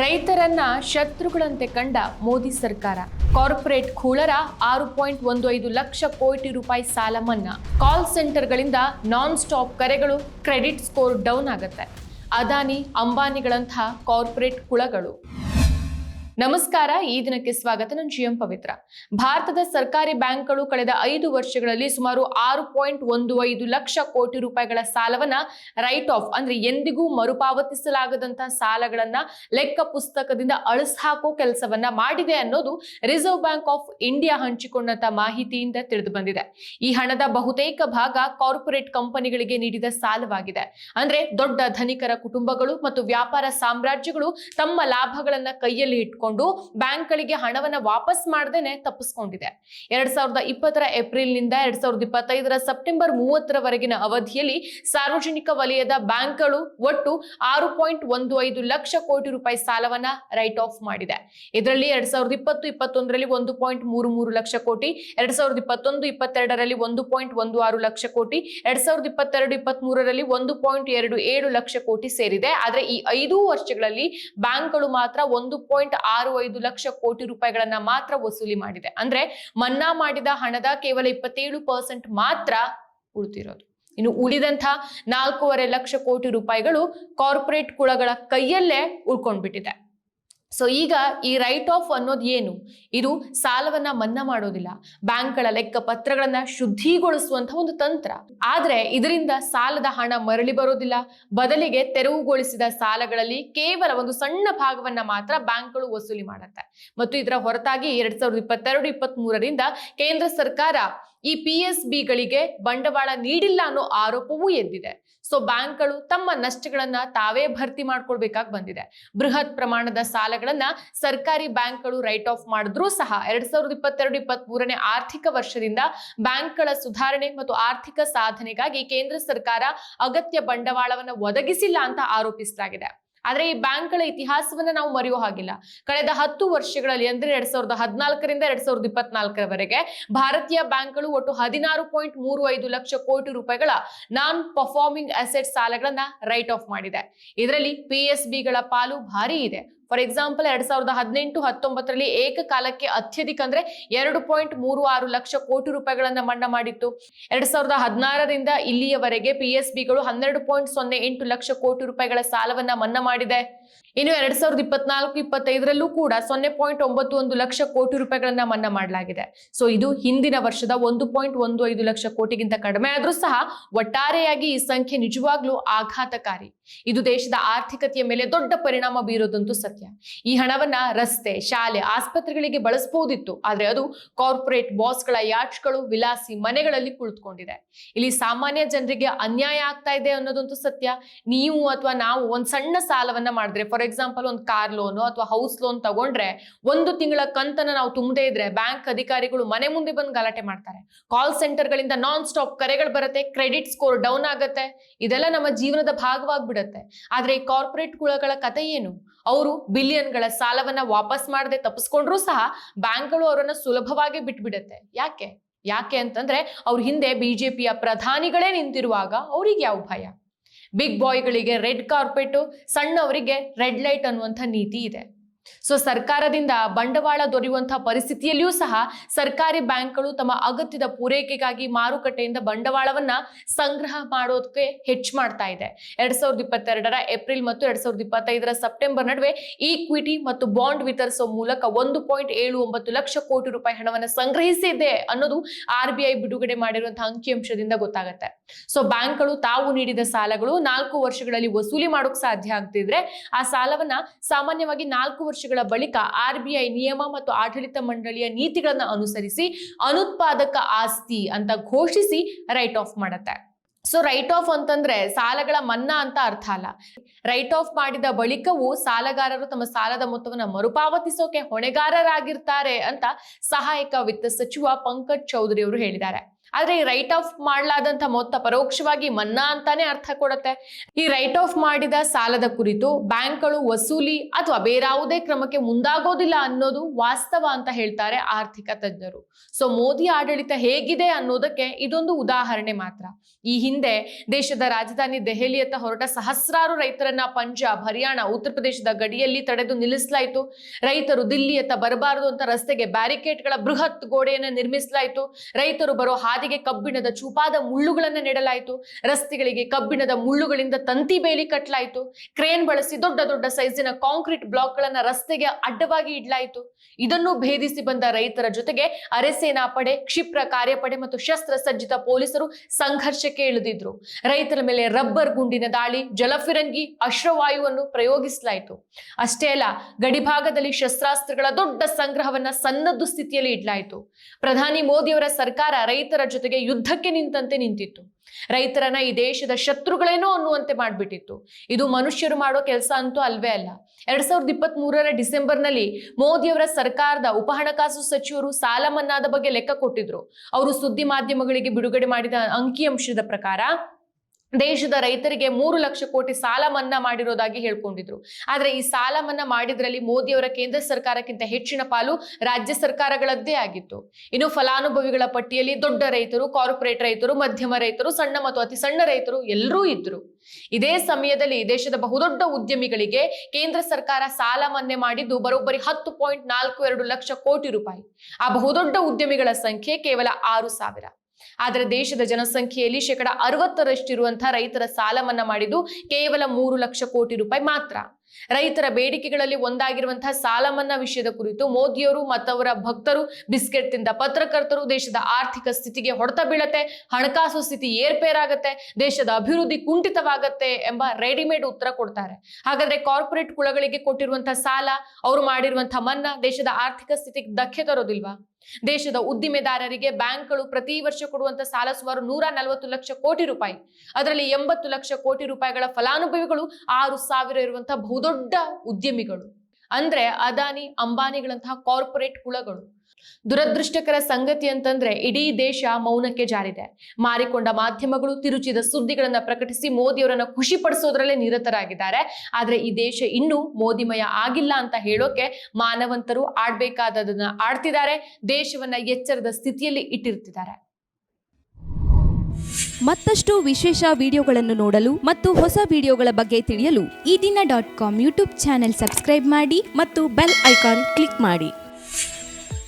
ರೈತರನ್ನ ಶತ್ರುಗಳಂತೆ ಕಂಡ ಮೋದಿ ಸರ್ಕಾರ. ಕಾರ್ಪೊರೇಟ್ ಕೂಳರ ಆರು ಪಾಯಿಂಟ್ ಒಂದು ಐದು ಲಕ್ಷ ಕೋಟಿ ರೂಪಾಯಿ ಸಾಲ ಮನ್ನಾ. ಕಾಲ್ ಸೆಂಟರ್ಗಳಿಂದ ನಾನ್ ಸ್ಟಾಪ್ ಕರೆಗಳು ಕ್ರೆಡಿಟ್ ಸ್ಕೋರ್ ಡೌನ್ ಆಗುತ್ತೆ. ಅದಾನಿ ಅಂಬಾನಿಗಳಂತಹ ಕಾರ್ಪೊರೇಟ್ ಕುಳಗಳು ನಮಸ್ಕಾರ, ಈ ದಿನಕ್ಕೆ ಸ್ವಾಗತ. ನಾನು ಜಿ ಎಂ ಪವಿತ್ರ. ಭಾರತದ ಸರ್ಕಾರಿ ಬ್ಯಾಂಕ್ಗಳು ಕಳೆದ ಐದು ವರ್ಷಗಳಲ್ಲಿ ಸುಮಾರು ಆರು ಪಾಯಿಂಟ್ ಒಂದು ಐದು ಲಕ್ಷ ಕೋಟಿ ರೂಪಾಯಿಗಳ ಸಾಲವನ್ನ ರೈಟ್ ಆಫ್ ಅಂದ್ರೆ ಎಂದಿಗೂ ಮರುಪಾವತಿಸಲಾಗದಂತಹ ಸಾಲಗಳನ್ನ ಲೆಕ್ಕ ಪುಸ್ತಕದಿಂದ ಅಳಿಸಾಕೋ ಕೆಲಸವನ್ನ ಮಾಡಿದೆ ಅನ್ನೋದು ರಿಸರ್ವ್ ಬ್ಯಾಂಕ್ ಆಫ್ ಇಂಡಿಯಾ ಹಂಚಿಕೊಂಡಂತ ಮಾಹಿತಿಯಿಂದ ತಿಳಿದು ಬಂದಿದೆ. ಈ ಹಣದ ಬಹುತೇಕ ಭಾಗ ಕಾರ್ಪೊರೇಟ್ ಕಂಪನಿಗಳಿಗೆ ನೀಡಿದ ಸಾಲವಾಗಿದೆ. ಅಂದ್ರೆ ದೊಡ್ಡ ಧನಿಕರ ಕುಟುಂಬಗಳು ಮತ್ತು ವ್ಯಾಪಾರ ಸಾಮ್ರಾಜ್ಯಗಳು ತಮ್ಮ ಲಾಭಗಳನ್ನ ಕೈಯಲ್ಲಿ ಇಟ್ಕೊಂಡು ಬ್ಯಾಂಕ್ಗಳಿಗೆ ಹಣವನ್ನ ವಾಪಸ್ ಮಾಡದೇನೆ ತಪ್ಪಿಸ್ಕೊಂಡಿದೆ. ಎರಡ್ ಸಾವಿರದ ಇಪ್ಪತ್ತರ ಏಪ್ರಿಲ್ನಿಂದ ಎರಡ್ ಸಾವಿರದ ಇಪ್ಪತ್ತೈದರ ಸೆಪ್ಟೆಂಬರ್ ಮೂವತ್ತರವರೆಗಿನ ಅವಧಿಯಲ್ಲಿ ಸಾರ್ವಜನಿಕ ವಲಯದ ಬ್ಯಾಂಕ್ಗಳು ಒಟ್ಟು ಆರು ಪಾಯಿಂಟ್ ಒಂದು ಐದು ಲಕ್ಷ ಕೋಟಿ ರೂಪಾಯಿ ಸಾಲವನ್ನ ರೈಟ್ ಆಫ್ ಮಾಡಿದೆ. ಇದರಲ್ಲಿ ಎರಡ್ ಸಾವಿರದ ಇಪ್ಪತ್ತು, ಇಪ್ಪತ್ತೊಂದರಲ್ಲಿ ಒಂದು ಪಾಯಿಂಟ್ ಮೂರು ಮೂರು ಲಕ್ಷ ಕೋಟಿ, ಎರಡ್ ಸಾವಿರದ ಇಪ್ಪತ್ತೊಂದು, ಇಪ್ಪತ್ತೆರಡರಲ್ಲಿ ಒಂದು ಪಾಯಿಂಟ್ ಒಂದು ಆರು ಲಕ್ಷ ಕೋಟಿ, ಎರಡ್ ಸಾವಿರದ ಇಪ್ಪತ್ತೆರಡು ಇಪ್ಪತ್ತ್ ಮೂರರಲ್ಲಿ ಒಂದು ಪಾಯಿಂಟ್ ಎರಡು ಏಳು ಲಕ್ಷ ಕೋಟಿ ಸೇರಿದೆ. ಆದ್ರೆ ಈ ಐದು ವರ್ಷಗಳಲ್ಲಿ ಬ್ಯಾಂಕ್ಗಳು ಮಾತ್ರ ಒಂದು ಪಾಯಿಂಟ್ ಆರು ಐದು ಲಕ್ಷ ಕೋಟಿ ರೂಪಾಯಿಗಳನ್ನ ಮಾತ್ರ ವಸೂಲಿ ಮಾಡಿದೆ. ಅಂದ್ರೆ ಮನ್ನಾ ಮಾಡಿದ ಹಣದ ಕೇವಲ ಇಪ್ಪತ್ತೇಳು ಪರ್ಸೆಂಟ್ ಮಾತ್ರ ಉಳಿದಿರೋದು. ಇನ್ನು ಉಳಿದಂತ ನಾಲ್ಕೂವರೆ ಲಕ್ಷ ಕೋಟಿ ರೂಪಾಯಿಗಳು ಕಾರ್ಪೊರೇಟ್ ಕುಳಗಳ ಕೈಯಲ್ಲೇ ಉಳ್ಕೊಂಡ್ಬಿಟ್ಟಿದೆ. ಸೊ ಈಗ ಈ ರೈಟ್ ಆಫ್ ಅನ್ನೋದು ಏನು? ಇದು ಸಾಲವನ್ನ ಮನ್ನಾ ಮಾಡೋದಿಲ್ಲ. ಬ್ಯಾಂಕ್ಗಳ ಲೆಕ್ಕ ಪತ್ರಗಳನ್ನ ಶುದ್ಧಿಗೊಳಿಸುವಂತಹ ಒಂದು ತಂತ್ರ. ಆದ್ರೆ ಇದರಿಂದ ಸಾಲದ ಹಣ ಮರಳಿ ಬರೋದಿಲ್ಲ. ಬದಲಿಗೆ ತೆರವುಗೊಳಿಸಿದ ಸಾಲಗಳಲ್ಲಿ ಕೇವಲ ಒಂದು ಸಣ್ಣ ಭಾಗವನ್ನ ಮಾತ್ರ ಬ್ಯಾಂಕ್ಗಳು ವಸೂಲಿ ಮಾಡುತ್ತೆ. ಮತ್ತು ಇದರ ಹೊರತಾಗಿ ಎರಡ್ ಸಾವಿರದ ಇಪ್ಪತ್ತೆರಡು ಇಪ್ಪತ್ತ್ ಕೇಂದ್ರ ಸರ್ಕಾರ ಈ ಪಿ ಎಸ್ ಬಿಗಳಿಗೆ ಬಂಡವಾಳ ನೀಡಿಲ್ಲ ಅನ್ನೋ ಆರೋಪವೂ ಎದ್ದಿದೆ ಸೊ ಬ್ಯಾಂಕ್ಗಳು ತಮ್ಮ ನಷ್ಟಗಳನ್ನ ತಾವೇ ಭರ್ತಿ ಮಾಡ್ಕೊಳ್ಬೇಕಾಗಿ ಬಂದಿದೆ. ಬೃಹತ್ ಪ್ರಮಾಣದ ಸಾಲಗಳನ್ನ ಸರ್ಕಾರಿ ಬ್ಯಾಂಕ್ಗಳು ರೈಟ್ ಆಫ್ ಮಾಡಿದ್ರೂ ಸಹ ಎರಡ್ ಸಾವಿರದ ಇಪ್ಪತ್ತೆರಡು ಇಪ್ಪತ್ತ್ ಮೂರನೇ ಆರ್ಥಿಕ ವರ್ಷದಿಂದ ಬ್ಯಾಂಕ್ಗಳ ಸುಧಾರಣೆ ಮತ್ತು ಆರ್ಥಿಕ ಸಾಧನೆಗಾಗಿ ಕೇಂದ್ರ ಸರ್ಕಾರ ಅಗತ್ಯ ಬಂಡವಾಳವನ್ನು ಒದಗಿಸಿಲ್ಲ ಅಂತ ಆರೋಪಿಸಲಾಗಿದೆ. ಆದ್ರೆ ಈ ಬ್ಯಾಂಕ್ಗಳ ಇತಿಹಾಸವನ್ನ ನಾವು ಮರೆಯೋ ಹಾಗಿಲ್ಲ. ಕಳೆದ ಹತ್ತು ವರ್ಷಗಳಲ್ಲಿ ಅಂದ್ರೆ ಎರಡ್ ಸಾವಿರದ ಹದಿನಾಲ್ಕರಿಂದ ಎರಡ್ ಸಾವಿರದ ಇಪ್ಪತ್ನಾಲ್ಕರವರೆಗೆ ಭಾರತೀಯ ಬ್ಯಾಂಕ್ಗಳು ಒಟ್ಟು ಹದಿನಾರು ಪಾಯಿಂಟ್ ಮೂರು ಐದು ಲಕ್ಷ ಕೋಟಿ ರೂಪಾಯಿಗಳ ನಾನ್ ಪರ್ಫಾರ್ಮಿಂಗ್ ಅಸೆಟ್ ಸಾಲಗಳನ್ನ ರೈಟ್ ಆಫ್ ಮಾಡಿದೆ. ಇದರಲ್ಲಿ ಪಿ ಎಸ್ ಬಿಗಳ ಪಾಲು ಭಾರಿ ಇದೆ. ಫಾರ್ ಎಕ್ಸಾಂಪಲ್ ಎರಡ್ ಸಾವಿರದ ಹದಿನೆಂಟು, ಹತ್ತೊಂಬತ್ತರಲ್ಲಿ ಏಕಕಾಲಕ್ಕೆ ಅತ್ಯಧಿಕ ಅಂದ್ರೆ ಎರಡು ಪಾಯಿಂಟ್ ಮೂರು ಆರು ಲಕ್ಷ ಕೋಟಿ ರೂಪಾಯಿಗಳನ್ನ ಮನ್ನಾ ಮಾಡಿತ್ತು. ಎರಡ್ ಸಾವಿರದ ಹದಿನಾರರಿಂದ ಇಲ್ಲಿಯವರೆಗೆ ಪಿ ಎಸ್ ಬಿಗಳು ಹನ್ನೆರಡು ಪಾಯಿಂಟ್ ಸೊನ್ನೆ ಎಂಟು ಲಕ್ಷ ಕೋಟಿ ರೂಪಾಯಿಗಳ ಸಾಲವನ್ನ ಮನ್ನಾ ಮಾಡಿದೆ. ಇನ್ನು ಎರಡ್ ಸಾವಿರದ ಇಪ್ಪತ್ನಾಲ್ಕು, ಇಪ್ಪತ್ತೈದರಲ್ಲೂ ಕೂಡ ಸೊನ್ನೆ ಪಾಯಿಂಟ್ ಒಂಬತ್ತು ಒಂದು ಲಕ್ಷ ಕೋಟಿ ರೂಪಾಯಿಗಳನ್ನ ಮನ್ನಾ ಮಾಡಲಾಗಿದೆ. ಸೊ ಇದು ಹಿಂದಿನ ವರ್ಷದ ಒಂದು ಪಾಯಿಂಟ್ ಒಂದು ಐದು ಲಕ್ಷ ಕೋಟಿಗಿಂತ ಕಡಿಮೆ ಆದರೂ ಸಹ ಒಟ್ಟಾರೆಯಾಗಿ ಈ ಸಂಖ್ಯೆ ನಿಜವಾಗ್ಲೂ ಆಘಾತಕಾರಿ. ಇದು ದೇಶದ ಆರ್ಥಿಕತೆಯ ಮೇಲೆ ದೊಡ್ಡ ಪರಿಣಾಮ ಬೀರೋದಂತೂ ಸತ್ಯ. ಈ ಹಣವನ್ನ ರಸ್ತೆ, ಶಾಲೆ, ಆಸ್ಪತ್ರೆಗಳಿಗೆ ಬಳಸಬಹುದಿತ್ತು ಆದ್ರೆ ಅದು ಕಾರ್ಪೊರೇಟ್ ಬಾಸ್ಗಳ ಯಾಚ್ಗಳು, ವಿಲಾಸಿ ಮನೆಗಳಲ್ಲಿ ಕುಳಿತುಕೊಂಡಿದೆ. ಇಲ್ಲಿ ಸಾಮಾನ್ಯ ಜನರಿಗೆ ಅನ್ಯಾಯ ಆಗ್ತಾ ಇದೆ ಅನ್ನೋದಂತೂ ಸತ್ಯ. ನೀವು ಅಥವಾ ನಾವು ಒಂದ್ ಸಣ್ಣ ಸಾಲವನ್ನ ಮಾಡಿದ್ರೆ ಫಾರ್ ಎಕ್ಸಾಂಪಲ್ ಒಂದು ಕಾರ್ ಲೋನ್ ಅಥವಾ ಹೌಸ್ ಲೋನ್ ತಗೊಂಡ್ರೆ, ಒಂದು ತಿಂಗಳ ಕಂತನ್ನ ನಾವು ತುಂಬದೇ ಇದ್ರೆ ಬ್ಯಾಂಕ್ ಅಧಿಕಾರಿಗಳು ಮನೆ ಮುಂದೆ ಬಂದು ಗಲಾಟೆ ಮಾಡ್ತಾರೆ. ಕಾಲ್ ಸೆಂಟರ್ ಗಳಿಂದ ನಾನ್ ಸ್ಟಾಪ್ ಕರೆಗಳು ಬರುತ್ತೆ ಕ್ರೆಡಿಟ್ ಸ್ಕೋರ್ ಡೌನ್ ಆಗುತ್ತೆ. ಇದೆಲ್ಲ ನಮ್ಮ ಜೀವನದ ಭಾಗವಾಗ್ಬಿಡತ್ತೆ. ಆದ್ರೆ ಈ ಕಾರ್ಪೊರೇಟ್ ಕುಳಗಳ ಕಥೆ ಏನು? ಅವರು ಬಿಲಿಯನ್ಗಳ ಸಾಲವನ್ನ ವಾಪಸ್ ಮಾಡದೆ ತಪ್ಪಿಸ್ಕೊಂಡ್ರೂ ಸಹ ಬ್ಯಾಂಕ್ಗಳು ಅವರನ್ನ ಸುಲಭವಾಗಿ ಬಿಟ್ಬಿಡತ್ತೆ. ಯಾಕೆ? ಯಾಕೆ ಅಂತಂದ್ರೆ ಅವ್ರ ಹಿಂದೆ ಬಿಜೆಪಿಯ ಪ್ರಧಾನಿಗಳೇ ನಿಂತಿರುವಾಗ ಅವ್ರಿಗೆ ಯಾವ ಭಯ? ಬಿಗ್ ಬಾಯ್ಗಳಿಗೆ ರೆಡ್ ಕಾರ್ಪೆಟ್, ಸಣ್ಣವರಿಗೆ ರೆಡ್ ಲೈಟ್ ಅನ್ನುವಂಥ ನೀತಿ ಇದೆ. ಸೊ ಸರ್ಕಾರದಿಂದ ಬಂಡವಾಳ ದೊರೆಯುವಂತಹ ಪರಿಸ್ಥಿತಿಯಲ್ಲಿಯೂ ಸಹ ಸರ್ಕಾರಿ ಬ್ಯಾಂಕ್ಗಳು ತಮ್ಮ ಅಗತ್ಯದ ಪೂರೈಕೆಗಾಗಿ ಮಾರುಕಟ್ಟೆಯಿಂದ ಬಂಡವಾಳವನ್ನ ಸಂಗ್ರಹ ಮಾಡೋದಕ್ಕೆ ಹೆಚ್ಚು ಮಾಡ್ತಾ ಇದೆ. ಎರಡ್ ಸಾವಿರದ ಇಪ್ಪತ್ತೆರಡರ ಏಪ್ರಿಲ್ ಮತ್ತು ಎರಡ್ ಸಾವಿರದ ಇಪ್ಪತ್ತೈದರ ಸೆಪ್ಟೆಂಬರ್ ನಡುವೆ ಈಕ್ವಿಟಿ ಮತ್ತು ಬಾಂಡ್ ವಿತರಿಸುವ ಮೂಲಕ ಒಂದು ಪಾಯಿಂಟ್ ಏಳು ಒಂಬತ್ತು ಲಕ್ಷ ಕೋಟಿ ರೂಪಾಯಿ ಹಣವನ್ನು ಸಂಗ್ರಹಿಸಿದೆ ಅನ್ನೋದು ಆರ್ ಬಿಡುಗಡೆ ಮಾಡಿರುವಂತಹ ಅಂಕಿಅಂಶದಿಂದ ಗೊತ್ತಾಗುತ್ತೆ. ಸೊ ಬ್ಯಾಂಕ್ಗಳು ತಾವು ನೀಡಿದ ಸಾಲಗಳು ನಾಲ್ಕು ವರ್ಷಗಳಲ್ಲಿ ವಸೂಲಿ ಮಾಡೋಕೆ ಸಾಧ್ಯ ಆಗ್ತಿದ್ರೆ ಆ ಸಾಲವನ್ನ ಸಾಮಾನ್ಯವಾಗಿ ನಾಲ್ಕು ವರ್ಷಗಳ ಬಳಿಕ ಆರ್ ಬಿ ನಿಯಮ ಮತ್ತು ಆಡಳಿತ ಮಂಡಳಿಯ ನೀತಿಗಳನ್ನ ಅನುಸರಿಸಿ ಅನುತ್ಪಾದಕ ಆಸ್ತಿ ಅಂತ ಘೋಷಿಸಿ ರೈಟ್ ಆಫ್ ಮಾಡತ್ತೆ. ಸೊ ರೈಟ್ ಆಫ್ ಅಂತಂದ್ರೆ ಸಾಲಗಳ ಮನ್ನಾ ಅಂತ ಅರ್ಥ ಅಲ್ಲ. ರೈಟ್ ಆಫ್ ಮಾಡಿದ ಬಳಿಕವೂ ಸಾಲಗಾರರು ತಮ್ಮ ಸಾಲದ ಮೊತ್ತವನ್ನು ಮರುಪಾವತಿಸೋಕೆ ಹೊಣೆಗಾರರಾಗಿರ್ತಾರೆ ಅಂತ ಸಹಾಯಕ ವಿತ್ತ ಸಚಿವ ಪಂಕಜ್ ಚೌಧರಿ ಅವರು ಹೇಳಿದ್ದಾರೆ. ಆದ್ರೆ ಈ ರೈಟ್ ಆಫ್ ಮಾಡಲಾದಂತ ಮೊತ್ತ ಪರೋಕ್ಷವಾಗಿ ಮನ್ನಾ ಅಂತಾನೆ ಅರ್ಥ ಕೊಡುತ್ತೆ. ಈ ರೈಟ್ ಆಫ್ ಮಾಡಿದ ಸಾಲದ ಕುರಿತು ಬ್ಯಾಂಕ್ಗಳು ವಸೂಲಿ ಅಥವಾ ಬೇರಾವುದೇ ಕ್ರಮಕ್ಕೆ ಮುಂದಾಗೋದಿಲ್ಲ ಅನ್ನೋದು ವಾಸ್ತವ ಅಂತ ಹೇಳ್ತಾರೆ ಆರ್ಥಿಕ ತಜ್ಞರು. ಸೊ ಮೋದಿ ಆಡಳಿತ ಹೇಗಿದೆ ಅನ್ನೋದಕ್ಕೆ ಇದೊಂದು ಉದಾಹರಣೆ ಮಾತ್ರ. ಈ ಹಿಂದೆ ದೇಶದ ರಾಜಧಾನಿ ದೆಹಲಿಯತ್ತ ಹೊರಟ ಸಹಸ್ರಾರು ರೈತರನ್ನ ಪಂಜಾಬ್, ಹರಿಯಾಣ, ಉತ್ತರ ಪ್ರದೇಶದ ಗಡಿಯಲ್ಲಿ ತಡೆದು ನಿಲ್ಲಿಸಲಾಯಿತು. ರೈತರು ದಿಲ್ಲಿಯತ್ತ ಬರಬಾರದು ಅಂತ ರಸ್ತೆಗೆ ಬ್ಯಾರಿಕೇಡ್ಗಳ ಬೃಹತ್ ಗೋಡೆಯನ್ನ ನಿರ್ಮಿಸಲಾಯಿತು. ರೈತರು ಬರೋ ಹಾದಿಗೆ ಕಬ್ಬಿಣದ ಚೂಪಾದ ಮುಳ್ಳುಗಳನ್ನ ನೆಡಲಾಯಿತು. ರಸ್ತೆಗಳಿಗೆ ಕಬ್ಬಿಣದ ಮುಳ್ಳುಗಳಿಂದ ತಂತಿ ಬೇಲಿ ಕಟ್ಟಲಾಯಿತು ಕ್ರೇನ್ ಬಳಸಿ ದೊಡ್ಡ ದೊಡ್ಡ ಸೈಜಿನ ಕಾಂಕ್ರೀಟ್ ಬ್ಲಾಕ್ಗಳನ್ನ ರಸ್ತೆಗೆ ಅಡ್ಡವಾಗಿ ಇಡಲಾಯಿತು. ಇದನ್ನು ಭೇದಿಸಿ ಬಂದ ರೈತರ ಜೊತೆಗೆ ಅರೆಸೇನಾ ಪಡೆ, ಕ್ಷಿಪ್ರ ಕಾರ್ಯಪಡೆ ಮತ್ತು ಶಸ್ತ್ರ ಸಜ್ಜಿತ ಪೊಲೀಸರು ಸಂಘರ್ಷಕ್ಕೆ ಇಳಿದಿದ್ರು ರೈತರ ಮೇಲೆ ರಬ್ಬರ್ ಗುಂಡಿನ ದಾಳಿ, ಜಲಫಿರಂಗಿ ಅಶ್ರವಾಯುವನ್ನು ಪ್ರಯೋಗಿಸಲಾಯಿತು. ಅಷ್ಟೇ ಅಲ್ಲ, ಗಡಿಭಾಗದಲ್ಲಿ ಶಸ್ತ್ರಾಸ್ತ್ರಗಳ ದೊಡ್ಡ ಸಂಗ್ರಹವನ್ನ ಸನ್ನದ್ದು ಸ್ಥಿತಿಯಲ್ಲಿ ಇಡಲಾಯಿತು. ಪ್ರಧಾನಿ ಮೋದಿಯವರ ಸರ್ಕಾರ ರೈತರ ಜೊತೆಗೆ ಯುದ್ಧಕ್ಕೆ ನಿಂತಂತೆ ನಿಂತಿತ್ತು. ರೈತರನ್ನ ಈ ದೇಶದ ಶತ್ರುಗಳೇನೋ ಅನ್ನುವಂತೆ ಮಾಡಿಬಿಟ್ಟಿತ್ತು. ಇದು ಮನುಷ್ಯರು ಮಾಡೋ ಕೆಲಸ ಅಂತೂ ಅಲ್ವೇ ಅಲ್ಲ. ಎರಡ್ ಸಾವಿರದ ಇಪ್ಪತ್ತ್ ಮೂರರ ಡಿಸೆಂಬರ್ನಲ್ಲಿ ಮೋದಿಯವರ ಸರ್ಕಾರದ ಉಪಹಣಕಾಸು ಸಚಿವರು ಸಾಲ ಮನ್ನಾದ ಬಗ್ಗೆ ಲೆಕ್ಕ ಕೊಟ್ಟಿದ್ರು. ಅವರು ಸುದ್ದಿ ಮಾಧ್ಯಮಗಳಿಗೆ ಬಿಡುಗಡೆ ಮಾಡಿದ ಅಂಕಿಅಂಶದ ಪ್ರಕಾರ ದೇಶದ ರೈತರಿಗೆ ಮೂರು ಲಕ್ಷ ಕೋಟಿ ಸಾಲ ಮನ್ನಾ ಮಾಡಿರೋದಾಗಿ ಹೇಳ್ಕೊಂಡಿದ್ರು. ಆದ್ರೆ ಈ ಸಾಲ ಮನ್ನಾ ಮಾಡಿದ್ರಲ್ಲಿ ಮೋದಿಯವರ ಕೇಂದ್ರ ಸರ್ಕಾರಕ್ಕಿಂತ ಹೆಚ್ಚಿನ ಪಾಲು ರಾಜ್ಯ ಸರ್ಕಾರಗಳದ್ದೇ ಆಗಿತ್ತು. ಇನ್ನು ಫಲಾನುಭವಿಗಳ ಪಟ್ಟಿಯಲ್ಲಿ ದೊಡ್ಡ ರೈತರು, ಕಾರ್ಪೊರೇಟ್ ರೈತರು, ಮಧ್ಯಮ ರೈತರು, ಸಣ್ಣ ಮತ್ತು ಅತಿ ಸಣ್ಣ ರೈತರು ಎಲ್ಲರೂ ಇದ್ರು. ಇದೇ ಸಮಯದಲ್ಲಿ ದೇಶದ ಬಹುದೊಡ್ಡ ಉದ್ಯಮಿಗಳಿಗೆ ಕೇಂದ್ರ ಸರ್ಕಾರ ಸಾಲ ಮನ್ನೆ ಮಾಡಿದ್ದು ಬರೋಬ್ಬರಿ ಹತ್ತು ಪಾಯಿಂಟ್ ನಾಲ್ಕು ಎರಡು ಲಕ್ಷ ಕೋಟಿ ರೂಪಾಯಿ. ಆ ಬಹುದೊಡ್ಡ ಉದ್ಯಮಿಗಳ ಸಂಖ್ಯೆ ಕೇವಲ ಆರು ಸಾವಿರ. ಆದರೆ ದೇಶದ ಜನಸಂಖ್ಯೆಯಲ್ಲಿ ಶೇಕಡ ಅರವತ್ತರಷ್ಟಿರುವಂತಹ ರೈತರ ಸಾಲ ಮನ್ನಾ ಮಾಡಿದ್ದು ಕೇವಲ ಮೂರು ಲಕ್ಷ ಕೋಟಿ ರೂಪಾಯಿ ಮಾತ್ರ. ರೈತರ ಬೇಡಿಕೆಗಳಲ್ಲಿ ಒಂದಾಗಿರುವಂತಹ ಸಾಲ ಮನ್ನಾ ವಿಷಯದ ಕುರಿತು ಮೋದಿಯವರು ಮತ್ತವರ ಭಕ್ತರು, ಬಿಸ್ಕೆಟ್ ತಿಂದ ಪತ್ರಕರ್ತರು ದೇಶದ ಆರ್ಥಿಕ ಸ್ಥಿತಿಗೆ ಹೊಡೆತ ಬೀಳತ್ತೆ, ಹಣಕಾಸು ಸ್ಥಿತಿ ಏರ್ಪೇರಾಗತ್ತೆ, ದೇಶದ ಅಭಿವೃದ್ಧಿ ಕುಂಠಿತವಾಗತ್ತೆ ಎಂಬ ರೆಡಿಮೇಡ್ ಉತ್ತರ ಕೊಡ್ತಾರೆ. ಹಾಗಾದ್ರೆ ಕಾರ್ಪೊರೇಟ್ ಕುಳಗಳಿಗೆ ಕೊಟ್ಟಿರುವಂತಹ ಸಾಲ, ಅವರು ಮಾಡಿರುವಂತಹ ಮನ್ನಾ ದೇಶದ ಆರ್ಥಿಕ ಸ್ಥಿತಿಗೆ ಧಕ್ಕೆ ತರೋದಿಲ್ವಾ? ದೇಶದ ಉದ್ದಿಮೆದಾರರಿಗೆ ಬ್ಯಾಂಕ್ಗಳು ಪ್ರತಿ ವರ್ಷ ಕೊಡುವಂತ ಸಾಲ ಸುಮಾರು ನೂರ ನಲವತ್ತು ಲಕ್ಷ ಕೋಟಿ ರೂಪಾಯಿ. ಅದರಲ್ಲಿ ಎಂಬತ್ತು ಲಕ್ಷ ಕೋಟಿ ರೂಪಾಯಿಗಳ ಫಲಾನುಭವಿಗಳು, ಆರು ಸಾವಿರ ಇರುವಂತಹ ಬಹುದೊಡ್ಡ ಉದ್ಯಮಿಗಳು. ಅಂದ್ರೆ ಅದಾನಿ, ಅಂಬಾನಿಗಳಂತಹ ಕಾರ್ಪೊರೇಟ್ ಕುಳಗಳು ದುರದೃಷ್ಟಕರ ಸಂಗತಿ ಅಂತಂದ್ರೆ ಇಡೀ ದೇಶ ಮೌನಕ್ಕೆ ಜಾರಿದೆ. ಮಾರಿಕೊಂಡ ಮಾಧ್ಯಮಗಳು ತಿರುಚಿದ ಸುದ್ದಿಗಳನ್ನ ಪ್ರಕಟಿಸಿ ಮೋದಿಯವರನ್ನ ಖುಷಿ ಪಡಿಸೋದ್ರಲ್ಲೇ ನಿರತರಾಗಿದ್ದಾರೆ. ಆದ್ರೆ ಈ ದೇಶ ಇನ್ನೂ ಮೋದಿಮಯ ಆಗಿಲ್ಲ ಅಂತ ಹೇಳೋಕೆ ಮಾನವಂತರು ಆಡ್ಬೇಕಾದದನ್ನ ಆಡ್ತಿದ್ದಾರೆ. ದೇಶವನ್ನ ಎಚ್ಚರದ ಸ್ಥಿತಿಯಲ್ಲಿ ಇಟ್ಟಿರ್ತಿದ್ದಾರೆ. ಮತ್ತಷ್ಟು ವಿಶೇಷ ವಿಡಿಯೋಗಳನ್ನು ನೋಡಲು ಮತ್ತು ಹೊಸ ವಿಡಿಯೋಗಳ ಬಗ್ಗೆ ತಿಳಿಯಲು Ee Dina dot com YouTube channel subscribe ಮಾಡಿ ಮತ್ತು ಬೆಲ್ ಐಕಾನ್ ಕ್ಲಿಕ್ ಮಾಡಿ.